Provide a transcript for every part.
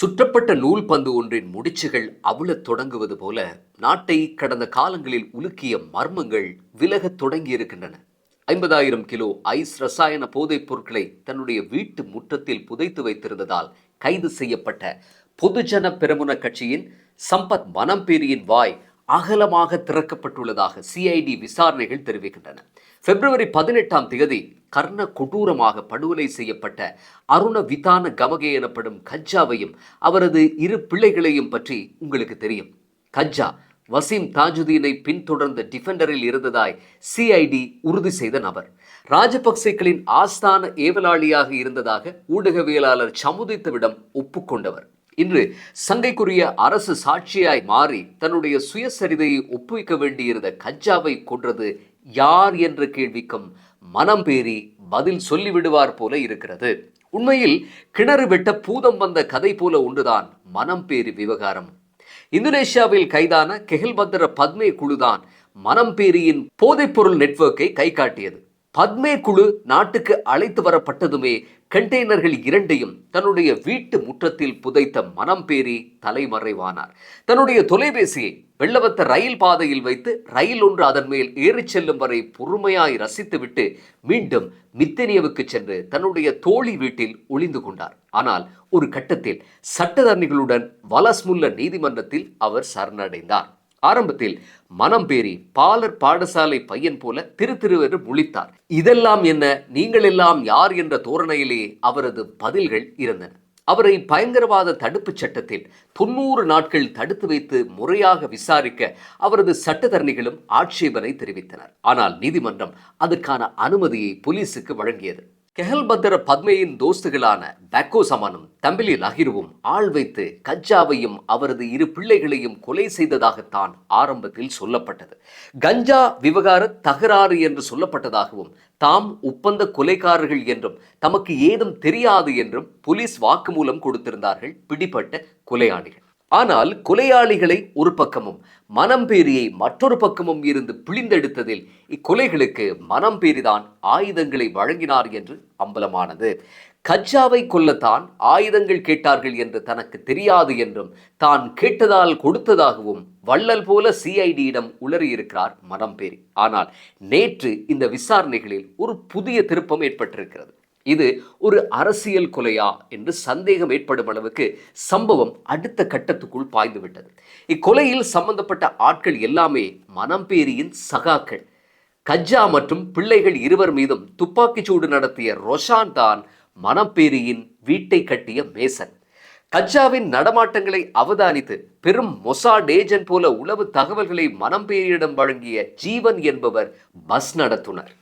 சுற்றப்பட்ட நூல் பந்து ஒன்றின் முடிச்சுகள் அவுளத் தொடங்குவது போல நாட்டை கடந்த காலங்களில் உலுக்கிய மர்மங்கள் விலகத் தொடங்கியிருக்கின்றன. ஐம்பதாயிரம் கிலோ ஐஸ் ரசாயன போதைப் பொருட்களை தன்னுடைய வீட்டு முற்றத்தில் புதைத்து வைத்திருந்ததால் கைது செய்யப்பட்ட பொதுஜன பெருமுன கட்சியின் சம்பத் மனம்பேரியின் வாய் அகலமாக திறக்கப்பட்டுள்ளதாக சிஐடி விசாரணைகள் தெரிவிக்கின்றன. பிப்ரவரி பதினெட்டாம் தேதி கர்ண கொடூரமாக படுகொலை செய்யப்பட்ட அருண விதான கமகே எனப்படும் கஜ்ஜாவையும் அவரது இரு பிள்ளைகளையும் பற்றி உங்களுக்கு தெரியும். கஜ்ஜா வசீம் தாஜுதீனை பின்தொடர்ந்த டிஃபெண்டரில் இருந்ததாய் சிஐடி உறுதி செய்த நபர். ராஜபக்சேக்களின் ஆஸ்தான ஏவலாளியாக இருந்ததாக ஊடகவியலாளர் சமுதித்தவிடம் ஒப்புக்கொண்டவர். இன்று சங்கைக்குரிய அரசு சாட்சியாய் மாறி தன்னுடைய சுயசரிதையை ஒப்புவிக்க வேண்டியிருந்த கஜ்ஜாவை கொன்றது யார் என்ற கேள்விக்கும் மனம் பேரி பதில் சொல்லிவிடுவார் போல இருக்கிறது. உண்மையில் கிணறு வெட்ட பூதம் வந்த கதை போல ஒன்றுதான் மனம் பேறி விவகாரம். இந்தோனேஷியாவில் கைதான கெஹில்பத்திர பத்மே குழுதான் மனம்பேரியின் போதைப்பொருள் நெட்வொர்க்கை கை காட்டியது. பத்மே குழு நாட்டுக்கு அழைத்து வரப்பட்டதுமே கண்டெய்னர்கள் இரண்டையும் தன்னுடைய வீட்டு முற்றத்தில் புதைத்த மனம்பேரி தலைமறைவானார். தன்னுடைய தொலைபேசியை வெள்ளவத்த ரயில் பாதையில் வைத்து ரயில் ஒன்று அதன் மேல் ஏறிச் செல்லும் வரை பொறுமையாய் ரசித்துவிட்டு மீண்டும் மித்தனியவுக்கு சென்று தன்னுடைய தோழி வீட்டில் ஒளிந்து கொண்டார். ஆனால் ஒரு கட்டத்தில் சட்டத்தரணிகளுடன் வலஸ்முல்ல நீதிமன்றத்தில் அவர் சரணடைந்தார். ஆரம்பத்தில் மனம் பேரி பாலர் பாடசாலை பையன் போல திரு திருவென்று முழித்தார். இதெல்லாம் என்ன? நீங்கள் எல்லாம் யார் என்ற தோரணையிலேயே அவரது பதில்கள் இருந்தன. அவரை பயங்கரவாத தடுப்புச் சட்டத்தில் தொண்ணூறு நாட்கள் தடுத்து வைத்து முறையாக விசாரிக்க அவரது சட்டத்தரணிகளும் ஆட்சேபனை தெரிவித்தனர். ஆனால் நீதிமன்றம் அதற்கான அனுமதியை போலீசுக்கு வழங்கியது. கெஹல்பத்திர பத்மையின் தோஸ்துகளான பேக்கோ சமானும் தம்பிலி லஹிருவும் ஆள் வைத்து கஞ்சாவையும் அவரது இரு பிள்ளைகளையும் கொலை செய்ததாகத்தான் ஆரம்பத்தில் சொல்லப்பட்டது. கஞ்சா விவகார தகராறு என்று சொல்லப்பட்டதாகவும் தாம் ஒப்பந்த கொலைக்காரர்கள் என்றும் தமக்கு ஏதும் தெரியாது என்றும் போலீஸ் வாக்குமூலம் கொடுத்திருந்தார்கள் பிடிபட்ட கொலையாளிகள். ஆனால் கொலையாளிகளை ஒரு பக்கமும் மனம்பேரியை மற்றொரு பக்கமும் இருந்து பிழிந்தெடுத்ததில் இக்கொலைகளுக்கு மனம்பேரிதான் ஆயுதங்களை வழங்கினார் என்று அம்பலமானது. கஜாவை கொல்லத்தான் ஆயுதங்கள் கேட்டார்கள் என்று தனக்கு தெரியாது என்றும் தான் கேட்டதால் கொடுத்ததாகவும் வள்ளல் போல சிஐடியிடம் உளறியிருக்கிறார் மனம்பேரி ஆனால் நேற்று இந்த விசாரணைகளில் ஒரு புதிய திருப்பம் ஏற்பட்டிருக்கிறது. இது ஒரு அரசியல் கொலையா என்று சந்தேகம் ஏற்படும் அளவுக்கு சம்பவம் அடுத்த கட்டத்துக்குள் பாய்ந்துவிட்டது இக்கொலையில் சம்பந்தப்பட்ட ஆட்கள் எல்லாமே மனம்பேரியின் சகாக்கள். கஜ்ஜா மற்றும் பிள்ளைகள் இருவர் மீதும் துப்பாக்கிச் சூடு நடத்திய ரொஷான் தான் மனப்பேரியின் வீட்டை கட்டிய மேசன். கஜ்ஜாவின் நடமாட்டங்களை அவதானித்து பெரும் மொசாட் ஏஜென்ட் போல உளவு தகவல்களை மனம்பேரியிடம் வழங்கிய ஜீவன் என்பவர் பஸ் நடத்துனர்.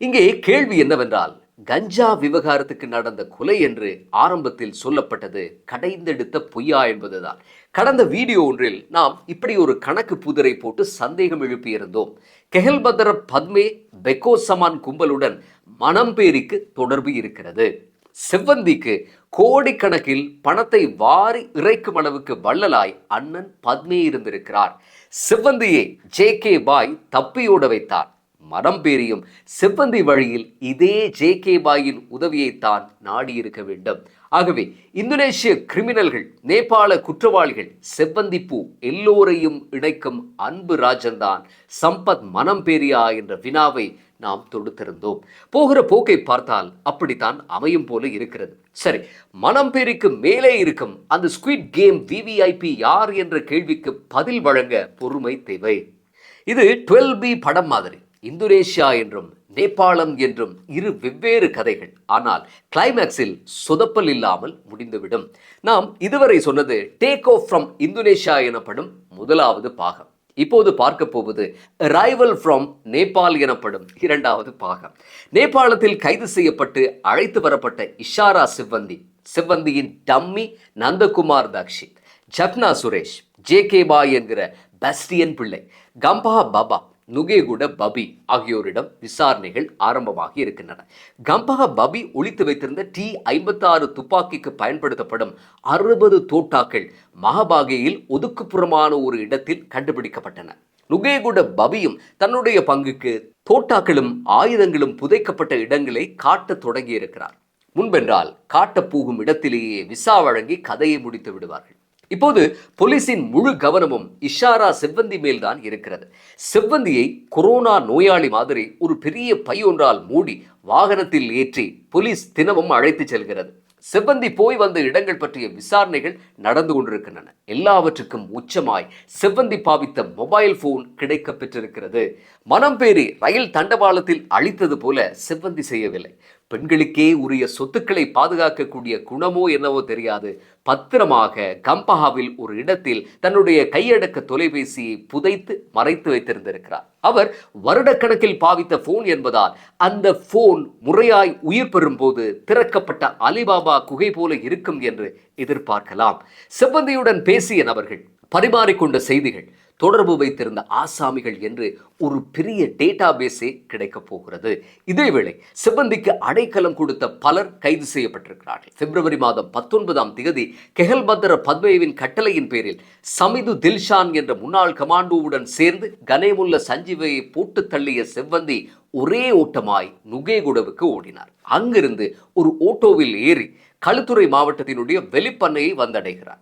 இங்கே கேள்வி என்னவென்றால் கஞ்சா விவகாரத்துக்கு நடந்த கொலை என்று ஆரம்பத்தில் சொல்லப்பட்டது கடைந்தெடுத்த பொய்யா என்பதுதான். கடந்த வீடியோ ஒன்றில் நாம் இப்படி ஒரு கணக்கு புதிரை போட்டு சந்தேகம் எழுப்பியிருந்தோம். கெஹல்பதர பத்மே பெக்கோ சமான் கும்பலுடன் மணம்பேரிக்கு தொடர்பு இருக்கிறது. செவ்வந்திக்கு கோடிக்கணக்கில் பணத்தை வாரி இறைக்கும் அளவுக்கு வள்ளலாய் அண்ணன் பத்மே இருந்திருக்கிறார். செவ்வந்தியை ஜே கே பாய் தப்பியோட வைத்தார். மனம் பேரியும் செவ்வந்தி வழியில் இதே ஜே கே பாயின் உதவியைத்தான் நாடியிருக்க வேண்டும். ஆகவே இந்தோனேஷிய கிரிமினல்கள் நேபாள குற்றவாளிகள் செவ்வந்தி பூ எல்லோரையும் இணைக்கும் அன்பு ராஜன்தான் சம்பத் மனம் பேரியா என்ற வினாவை நாம் தொடுத்திருந்தோம். போகிற போக்கை பார்த்தால் அப்படித்தான் அமையும் போல இருக்கிறது. சரி மனம் பேரிக்கு மேலே இருக்கும் அந்த ஸ்குவிட் கேம் விவிஐபி யார் என்ற கேள்விக்கு பதில் வழங்க பொறுமை தேவை. இது டுவெல் பி படம் மாதிரி. இந்தோனேஷியா என்றும் நேபாளம் என்றும் இரு வெவ்வேறு கதைகள். ஆனால் கிளைமேக்ஸில் சொதப்பல் இல்லாமல் முடிந்துவிடும். நாம் இதுவரை சொன்னது டேக் ஆஃப் ஃப்ரம் இந்தோனேஷியா எனப்படும் முதலாவது பாகம். இப்போது பார்க்க போவது ரைவல் ஃப்ரம் நேபாள் எனப்படும் இரண்டாவது பாகம். நேபாளத்தில் கைது செய்யப்பட்டு அழைத்து வரப்பட்ட Ishara சிவ்வந்தி சிவ்வந்தியின் dummy Nandakumar Dakshith Jaffna Suresh J K Bhai என்கிற பஸ்டியன் பிள்ளை கம்பா பாபா நுகேகுட பபி ஆகியோரிடம் விசாரணைகள் ஆரம்பமாகி இருக்கின்றன. கம்பக பபி ஒழித்து வைத்திருந்த டி ஐம்பத்தாறு துப்பாக்கிக்கு பயன்படுத்தப்படும் அறுபது தோட்டாக்கள் மகபாகையில் ஒதுக்குப்புறமான ஒரு இடத்தில் கண்டுபிடிக்கப்பட்டன. நுகேகுட பபியும் தன்னுடைய பங்குக்கு தோட்டாக்களும் ஆயுதங்களும் புதைக்கப்பட்ட இடங்களை காட்டத் தொடங்கியிருக்கிறார். முன்பென்றால் காட்டப் போகும் இடத்திலேயே விசா வழங்கி கதையை முடித்து விடுவார்கள். இப்போது போலீசின் முழு கவனமும் இஷாரா செவ்வந்தி மேல்தான் இருக்கிறது. செவ்வந்தியை கொரோனா நோயாளி மாதிரி ஒரு பெரிய பை ஒன்றால் மூடி வாகனத்தில் ஏற்றி போலீஸ் தினமும் அழைத்து செல்கிறது. செவ்வந்தி போய் வந்த இடங்கள் பற்றிய விசாரணைகள் நடந்து கொண்டிருக்கின்றன. எல்லாவற்றுக்கும் உச்சமாய் செவ்வந்தி பாவித்த மொபைல் போன் கிடைக்க பெற்றிருக்கிறது. மனம் பேரி ரயில் தண்டவாளத்தில் அழித்தது போல செவ்வந்தி செய்யவில்லை. பெண்களுக்கே உரிய சொத்துக்களை பாதுகாக்கக்கூடிய குணமோ என்னவோ தெரியாது. பத்திரமாக கம்பஹாவில் ஒரு இடத்தில் தன்னுடைய கையடக்க தொலைபேசியை புதைத்து மறைத்து வைத்திருந்திருக்கிறார். அவர் வருடக்கணக்கில் பாவித்த போன் என்பதால் அந்த போன் முறையாய் உயிர் பெறும்போது திறக்கப்பட்ட அலிபாபா குகை போல இருக்கும் என்று எதிர்பார்க்கலாம். செவ்வந்தியுடன் பேசிய நபர்கள் பரிமாறிக்கொண்ட செய்திகள் தொடர்பு வைத்திருந்த ஆசாமிகள் என்று ஒரு பெரிய டேட்டா பேஸே கிடைக்கப் போகிறது. இதேவேளை சிப்பந்திக்கு அடைக்கலம் கொடுத்த பலர் கைது செய்யப்பட்டிருக்கிறார்கள். பிப்ரவரி மாதம் பத்தொன்பதாம் திகதி கெஹல்பத்ர பத்மேவின் கட்டளையின் பேரில் சமிது தில்ஷான் என்ற முன்னாள் கமாண்டோவுடன் சேர்ந்து கனேமுல்ல சஞ்சீவையை போட்டு தள்ளிய செவ்வந்தி ஒரே ஓட்டமாய் நுகேகுடவுக்கு ஓடினார். அங்கிருந்து ஒரு ஓட்டோவில் ஏறி களுத்துறை மாவட்டத்தினுடைய வெளிப்பண்ணையை வந்தடைகிறார்.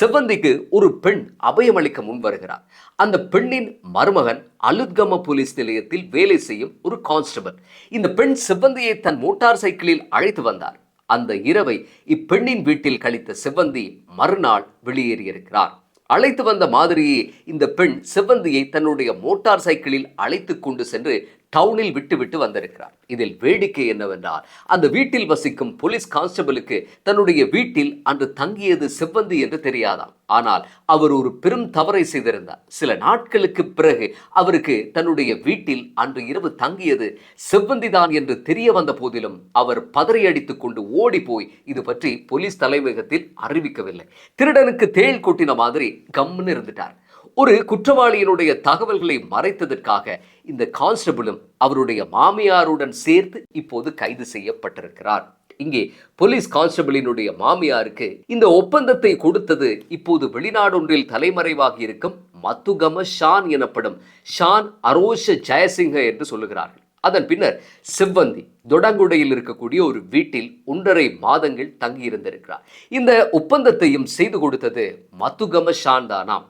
செவ்வந்திக்கு ஒரு பெண் அபயமளிக்க முன் வருகிறார் அந்த பெண்ணின் மருமகன் அலுத்கம போலீஸ் நிலையத்தில் வேலை செய்யும் ஒரு கான்ஸ்டபிள். இந்த பெண் செவ்வந்தியை தன் மோட்டார் சைக்கிளில் அழைத்து வந்தார். அந்த இரவை இப்பெண்ணின் வீட்டில் கழித்த செவ்வந்தி மறுநாள் வெளியேறியிருக்கிறார். அழைத்து வந்த மாதிரியே இந்த பெண் செவ்வந்தியை தன்னுடைய மோட்டார் சைக்கிளில் அழைத்து கொண்டு சென்று டவுனில் விட்டுவிட்டு வந்திருக்கிறார். இதில் வேடிக்கை என்னவென்றால் அந்த வீட்டில் வசிக்கும் போலீஸ் கான்ஸ்டபிளுக்கு தன்னுடைய வீட்டில் அன்று தங்கியது செவ்வந்தி என்று தெரியாதாம். ஆனால் அவர் ஒரு பெரும் தவறை செய்திருந்தார். சில நாட்களுக்கு பிறகு அவருக்கு தன்னுடைய வீட்டில் அன்று இரவு தங்கியது செவ்வந்திதான் என்று தெரிய வந்த போதிலும் அவர் பதறையடித்துக் கொண்டு ஓடி போய் இது பற்றி போலீஸ் தலைமையகத்தில் அறிவிக்கவில்லை. திருடனுக்கு தேள் கொட்டின மாதிரி கம்முன்னு இருந்துட்டார். ஒரு குற்றவாளியினுடைய தகவல்களை மறைத்ததற்காக இந்த கான்ஸ்டபிளும் அவருடைய மாமியாருடன் சேர்த்து இப்போது கைது செய்யப்பட்டிருக்கிறார். இங்கே போலீஸ் கான்ஸ்டபிளினுடைய மாமியாருக்கு இந்த ஒப்பந்தத்தை கொடுத்தது இப்போது வெளிநாடொன்றில் தலைமறைவாக இருக்கும் மத்துகம ஷான் எனப்படும் ஷான் அரோஷ ஜெயசிங்க என்று சொல்லுகிறார்கள். அதன் பின்னர் செவ்வந்தி தொடங்குடையில் இருக்கக்கூடிய ஒரு வீட்டில் ஒன்றரை மாதங்கள் தங்கியிருந்திருக்கிறார். இந்த ஒப்பந்தத்தையும் செய்து கொடுத்தது மத்துகம ஷான் தானாம்.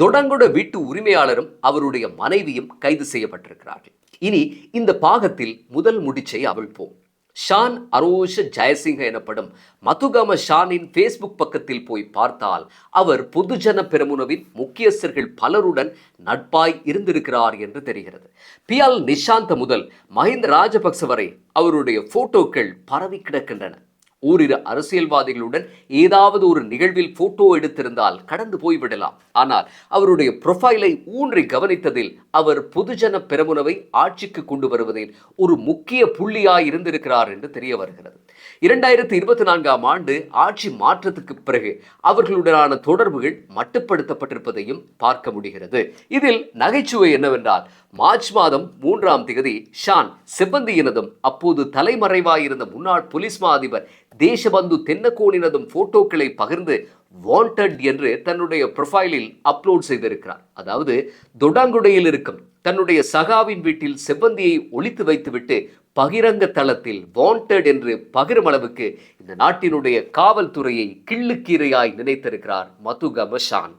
தொடங்குட வீட்டு உரிமையாளரும் அவருடைய மனைவியும் கைது செய்யப்பட்டிருக்கிறார்கள். இனி இந்த பாகத்தில் முதல் முடிச்சை அவிழ்ப்போம் ஷான் அரோஷ ஜெயசிங்க எனப்படும் மதுகம ஷானின் ஃபேஸ்புக் பக்கத்தில் போய் பார்த்தால் அவர் பொதுஜன பெருமுனவின் முக்கியஸ்தர்கள் பலருடன் நட்பாய் இருந்திருக்கிறார் என்று தெரிகிறது. பியால் நிஷாந்த முதல் மஹிந்த ராஜபக்ச வரை அவருடைய போட்டோக்கள் பரவி கிடக்கின்றன ஓரிரு அரசியல்வாதிகளுடன் ஏதாவது ஒரு நிகழ்வில் போட்டோ எடுத்திருந்தால் கடந்து போய்விடலாம். ஆனால் அவருடைய ப்ரொஃபைலை ஊன்றி கவனித்ததில் அவர் பொதுஜன பெரமுனவை ஆட்சிக்கு கொண்டு வருவதில் ஒரு முக்கிய புள்ளியாய் இருந்திருக்கிறார் என்று தெரிய வருகிறது. இரண்டாயிரத்தி இருபத்தி நான்காம் ஆண்டு ஆட்சி மாற்றத்துக்கு பிறகு அவர்களுடனான தொடர்புகள் மட்டுப்படுத்தப்பட்டிருப்பதையும் பார்க்க முடிகிறது. இதில் நகைச்சுவை என்னவென்றால் மார்ச் மாதம் மூன்றாம் திகதி ஷான் செவ்வந்தியினதும் அப்போது தலைமறைவாயிருந்த முன்னாள் போலீஸ் மா அதிபர் தேசபந்து தென்னக்கோனினதும் போட்டோக்களை பகிர்ந்து வாண்டட் என்று தன்னுடைய ப்ரொஃபைலில் அப்லோட் செய்திருக்கிறார். அதாவது தொடாங்குடையில் இருக்கும் தன்னுடைய சகாவின் வீட்டில் செவ்வந்தியை ஒழித்து வைத்துவிட்டு பகிரங்க தளத்தில் வாண்டட் என்று பகிரும் அளவுக்கு இந்த நாட்டினுடைய காவல்துறையை கிள்ளுக்கீரையாய் நினைத்திருக்கிறார் மது கமஷான்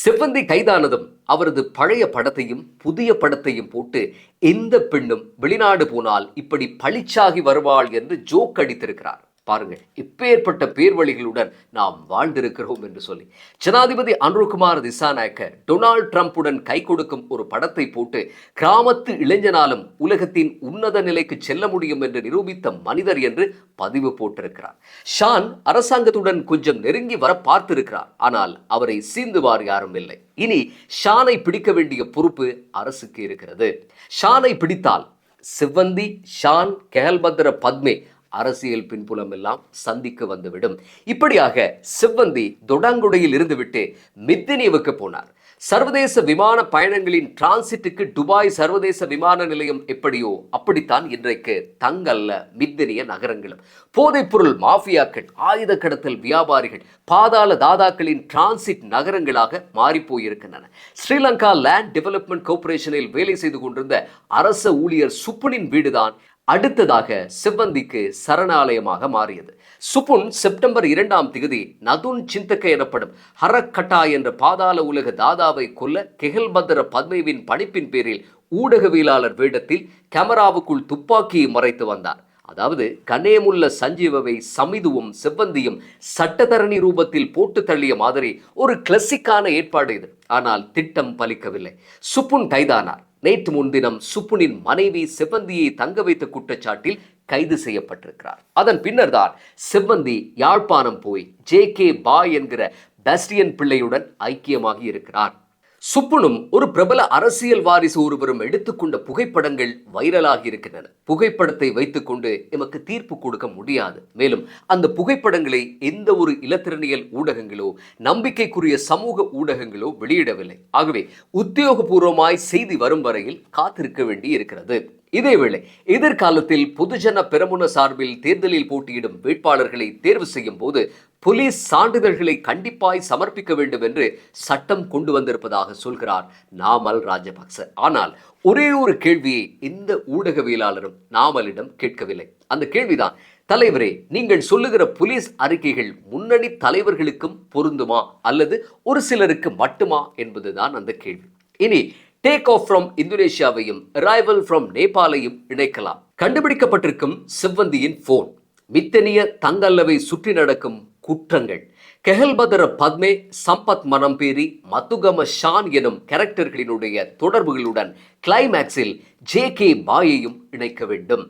செவ்வந்தி கைதானதும் அவரது பழைய படத்தையும் புதிய படத்தையும் போட்டு எந்த பெண்ணும் வெளிநாடு போனால் இப்படி பளிச்சாகி வருவாள் என்று ஜோக் அடித்திருக்கிறார். பாருங்கள் இப்பேற்பட்ட பேர்வழிகளுடன் நாம் வாழ்ந்திருக்கிறோம் என்று சொல்லி. ஜனாதிபதி அன்ருகுமார் திசாநாயக்க டொனால்ட் ட்ரம்ப்புடன் கை கொடுக்கும் ஒரு படத்தை போட்டு கிராமத்து இளைஞனாலும் உலகத்தின் உன்னத நிலைக்கு செல்ல முடியும் என்று நிரூபித்த மனிதர் என்று பதிவு போட்டிருக்கிறார். ஷான் அரசாங்கத்துடன் கொஞ்சம் நெருங்கி வர பார்த்திருக்கிறார் ஆனால் அவரை சீந்துவார் யாரும் இல்லை. இனி ஷானை பிடிக்க வேண்டிய பொறுப்பு அரசுக்கு இருக்கிறது. ஷானை பிடித்தால் சிவந்தி ஷான் கேல்பத்ர பத்மே அரசியல் பின்புலம் எல்லாம் சந்திக்க வந்துவிடும். இப்படியாக செவ்வந்தி தொடாங்குடையில் இருந்துவிட்டு மித்தினிவுக்கு போனார். சர்வதேச விமான பயணங்களின் டிரான்சிட்டுக்கு துபாய் சர்வதேச விமான நிலையம் எப்படியோ அப்படித்தான் இன்றைக்கு தங்கல்ல மித்தினிய நகரங்களும். போதைப்பொருள் மாஃபியாக்கள் ஆயுத கடத்தல் வியாபாரிகள் பாதாள தாதாக்களின் டிரான்சிட் நகரங்களாக மாறிப்போயிருக்கின்றன. ஸ்ரீலங்கா லேண்ட் டெவலப்மெண்ட் கார்ப்பரேஷனில் வேலை செய்து கொண்டிருந்த அரச ஊழியர் சுப்புனின் வீடுதான் அடுத்ததாக செவ்வந்திக்கு சரணாலயமாக மாறியது. சுப்புன் செப்டம்பர் இரண்டாம் திகதி நதுன் சிந்தக்க எனப்படும் ஹரக்கட்டா என்ற பாதாள உலக தாதாவை கொல்ல கெகல்பத்ர பத்மேவின் பணிப்பின் பேரில் ஊடகவியலாளர் வேடத்தில் கேமராவுக்குள் துப்பாக்கியை மறைத்து வந்தார். அதாவது கணேமுள்ள சஞ்சீவவை சமிதுவும் செவ்வந்தியும் சட்டத்தரணி ரூபத்தில் போட்டு தள்ளிய மாதிரி ஒரு கிளசிக்கான ஏற்பாடு இது. ஆனால் திட்டம் பலிக்கவில்லை. சுப்புன் கைதானார். நேற்று முன்தினம் சுப்புனின் மனைவி செவ்வந்தியை தங்க வைத்த குற்றச்சாட்டில் கைது செய்யப்பட்டிருக்கிறார். அதன் பின்னர் தான் செவ்வந்தி யாழ்ப்பாணம் போய் ஜே கே பாய் என்கிற பஸ்டியன் பிள்ளையுடன் ஐக்கியமாகி இருக்கிறார். சுப்புனும் ஒரு பிரபல அரசியல் வாரிசு ஒருவரும் எடுத்துக்கொண்ட புகைப்படங்கள் வைரலாகி இருக்கின்றன. புகைப்படத்தை வைத்துக்கொண்டு எமக்கு தீர்ப்பு கொடுக்க முடியாது. மேலும் அந்த புகைப்படங்களை எந்த ஒரு இலத்திரனியல் ஊடகங்களோ நம்பிக்கைக்குரிய சமூக ஊடகங்களோ வெளியிடவில்லை. ஆகவே உத்தியோகபூர்வமாய் செய்தி வரும் வரையில் காத்திருக்க வேண்டி இருக்கிறது. இதேவேளை எதிர்காலத்தில் பொதுஜன பெரமுன சார்பில் தேர்தலில் போட்டியிடும் வேட்பாளர்களை தேர்வு செய்யும் போது போலீஸ் சான்றிதழ்களை கண்டிப்பாய் சமர்ப்பிக்க வேண்டும் என்று சட்டம் கொண்டு வந்திருப்பதாக சொல்கிறார் நாமல் ராஜபக்ச. ஆனால் ஒரே ஒரு கேள்வியை இந்த ஊடகவியலாளரும் நாமலிடம் கேட்கவில்லை. அந்த கேள்விதான் தலைவரே நீங்கள் சொல்லுகிற போலீஸ் அறிக்கைகள் முன்னணி தலைவர்களுக்கும் பொருந்துமா? அல்லது ஒரு சிலருக்கு மட்டுமா? என்பதுதான் அந்த கேள்வி. இனி டேக் ஆஃப் ஃப்ரம் இந்தோனேஷியாவையும் அரைவல் ஃப்ரம் நேபாளையும் இணைக்கலாம். கண்டுபிடிக்கப்பட்டிருக்கும் செவ்வந்தியின் போன் மித்தனிய தங்கல்லவை சுற்றி நடக்கும் குற்றங்கள். கெஹல்பதர பத்மே சம்பத் மனம்பேரி மத்துகம ஷான் எனும் கேரக்டர்களினுடைய தொடர்புகளுடன் கிளைமேக்ஸில் ஜே கே பாயையும் இணைக்க வேண்டும்.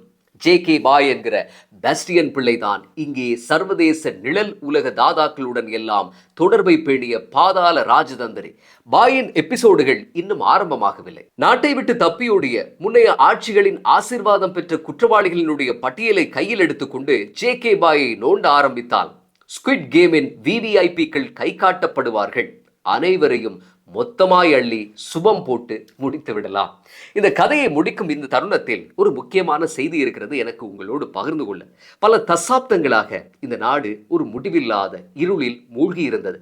ஜே கே பாய் என்கிற பெஸ்டியன் பிள்ளைதான் இங்கே சர்வதேச நிழல் உலக தாதாக்களுடன் எல்லாம் தொடர்பை பேணிய பாதாள ராஜதந்திரி. பாயின் எபிசோடுகள் இன்னும் ஆரம்பமாகவில்லை. நாட்டை விட்டு தப்பியோடிய முன்னைய ஆட்சிகளின் ஆசிர்வாதம் பெற்ற குற்றவாளிகளினுடைய பட்டியலை கையில் எடுத்துக்கொண்டு ஜே கே பாயை நோண்ட ஆரம்பித்தால் ஸ்குவிட் கேமின் விவிஐபிக்கள் கை காட்டப்படுவார்கள் அனைவரையும் மொத்தமாய் அள்ளி சுபம் போட்டு முடித்து விடலாம். இந்த கதையை முடிக்கும் இந்த தருணத்தில் ஒரு முக்கியமான செய்தி இருக்கிறது எனக்கு உங்களோடு பகிர்ந்து கொள்ள. பல தசாப்தங்களாக இந்த நாடு ஒரு முடிவில்லாத இருளில் மூழ்கி இருந்தது.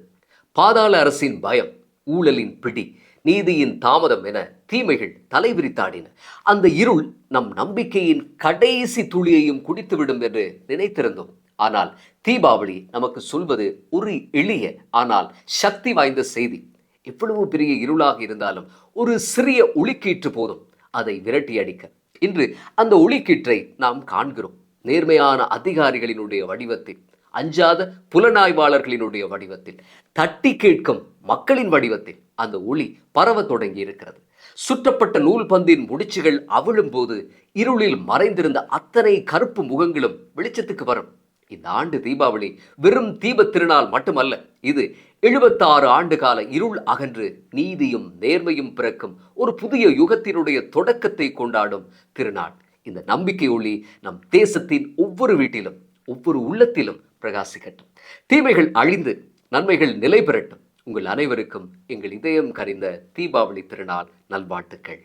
பாதாள அரசின் பயம் ஊழலின் பிடி நீதியின் தாமதம் என தீமைகள் தலைவிரித்தாடின. அந்த இருள் நம் நம்பிக்கையின் கடைசி துளியையும் குடித்துவிடும் என்று நினைத்திருந்தோம். ஆனால் தீபாவளி நமக்கு சொல்வது ஒரு எளிய ஆனால் சக்தி வாய்ந்த செய்தி. எவ்வளவு பெரிய இருளாக இருந்தாலும் ஒரு சிறிய ஒளிக்கீற்று போதும் அதை விரட்டி அடிக்க. இன்று அந்த ஒளிக்கீற்றை நாம் காண்கிறோம். நேர்மையான அதிகாரிகளினுடைய வடிவத்தில் அஞ்சாத புலனாய்வாளர்களினுடைய வடிவத்தில் தட்டி கேட்கும் மக்களின் வடிவத்தில் அந்த ஒளி பரவ தொடங்கி இருக்கிறது. சுற்றப்பட்ட நூல் பந்தின் முடிச்சுகள் அவிழும் போது இருளில் மறைந்திருந்த அத்தனை கருப்பு முகங்களும் வெளிச்சத்துக்கு வரும். இந்த ஆண்டு தீபாவளி வெறும் தீபத் திருநாள் மட்டுமல்ல இது எழுபத்தாறு ஆண்டு கால இருள் அகன்று நீதியும் நேர்மையும் பிறக்கும் ஒரு புதிய யுகத்தினுடைய தொடக்கத்தை கொண்டாடும் திருநாள். இந்த நம்பிக்கை ஒளி நம் தேசத்தின் ஒவ்வொரு வீட்டிலும் ஒவ்வொரு உள்ளத்திலும் பிரகாசிக்கட்டும். தீமைகள் அழிந்து நன்மைகள் நிலை பெறட்டும் உங்கள் அனைவருக்கும் எங்கள் இதயம் கரிந்த தீபாவளி திருநாள் நல்வாழ்த்துக்கள்.